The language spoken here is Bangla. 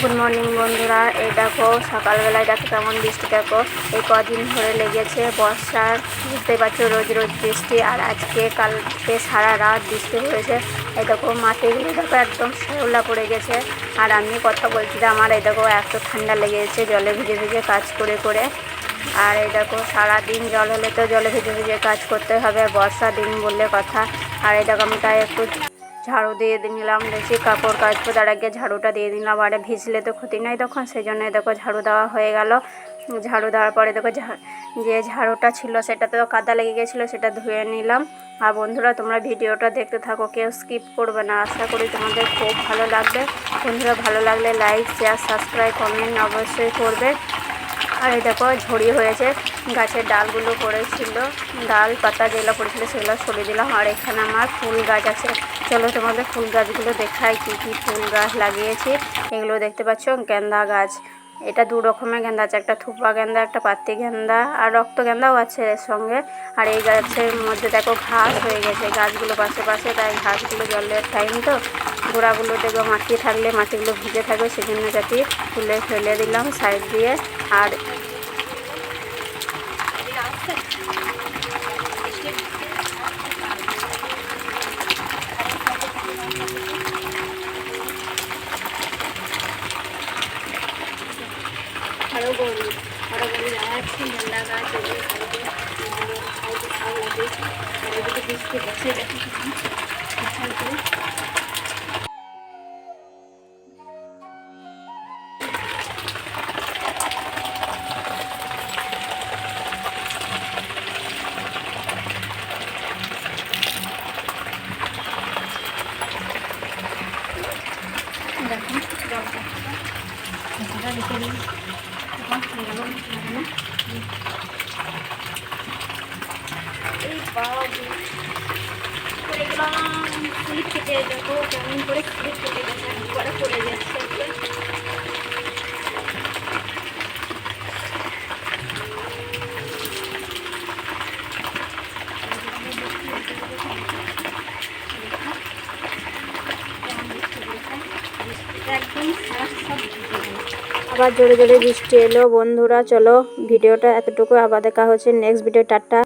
গুড মর্নিং বন্ধুরা। এই দেখো, সকালবেলায় দেখো কেমন বৃষ্টি, দেখো। এই কদিন ধরে লেগেছে বর্ষার বুঝতে পারছ, রোজ রোজ বৃষ্টি। আর আজকে, কালকে সারা রাত বৃষ্টি হয়েছে এই দেখো মাটিগুলো দেখো, একদম শ্যাওলা পড়ে গেছে। আর আমি কথা বলছি যে, আমার এই দেখো, এত ঠান্ডা লেগে গেছে জলে ভিজে ভিজে কাজ করে করে। আর এই দেখো, সারাদিন জল হলে তো জলে ভিজে ভিজে কাজ করতে হবে, বর্ষা দিন বললে কথা। আর এই দেখো, আমি তাই একটু ঝাড়ু দিয়ে নিলাম বেশি কাপড় কাচবো, তার আগে ঝাড়ুটা দিয়ে দিলাম, আর ভিজলে তো ক্ষতি নাই তখন সেই জন্য দেখো ঝাড়ু দেওয়া হয়ে গেল। ঝাড়ু দেওয়ার পরে দেখো যে ঝাড়ুটা ছিল সেটাতে তো কাদা লেগে গেছিল, সেটা ধুয়ে নিলাম। আর বন্ধুরা, তোমরা ভিডিওটা দেখতে থাকো, কেউ স্কিপ করবে না। আশা করি তোমাদের খুব ভালো লাগবে। বন্ধুরা, ভালো লাগলে লাইক, শেয়ার, সাবস্ক্রাইব, কমেন্ট অবশ্যই করবে। আর এই দেখো, ঝড়ি হয়েছে, গাছের ডালগুলো পড়েছিল, ডাল, পাতা যেগুলো পড়েছিল সেগুলো সরিয়ে দিলাম, আর এখানে আমার ফুল গাছ আছে। চলো তোমাদের ফুল গাছগুলো দেখাই, কী কী ফুল গাছ লাগিয়েছি। এগুলো দেখতে পাচ্ছ, গেন্দা গাছ। এটা দু রকমের গেন্দা আছে, একটা থুপা গেন্দা, একটা পাতি গেন্দা, আর রক্ত গেন্দাও আছে এর সঙ্গে। আর এই গাছের মধ্যে দেখো ঘাস হয়ে গেছে, গাছগুলো পাশে পাশে, তাই ঘাসগুলো জলের টাইম তো। গোড়াগুলো দেখো মাটি থাকলে মাটিগুলো ভিজে থাকবে, সেজন্য যাতে তুলে ফেলে দিলাম সাইড দিয়ে। আর আরও গরু আরও গরু যাচ্ছে গেন্দা গাছ সব লাগিয়েছে আর এদিকে বৃষ্টি বসে দেখো। দেখো জলটা ঢাকাটা। এই বাবা পড়ে গেলাম কেটে দেখো কেমন করে খেতে গেছে একবারে পড়ে যাচ্ছে একবারে। একদম সারা সব ঢুকে গেল আবার জোরে জোরে বৃষ্টি এলো। বন্ধুরা, চলো ভিডিওটা এতটুকু। আবার দেখা হচ্ছে নেক্সট ভিডিও টাটা।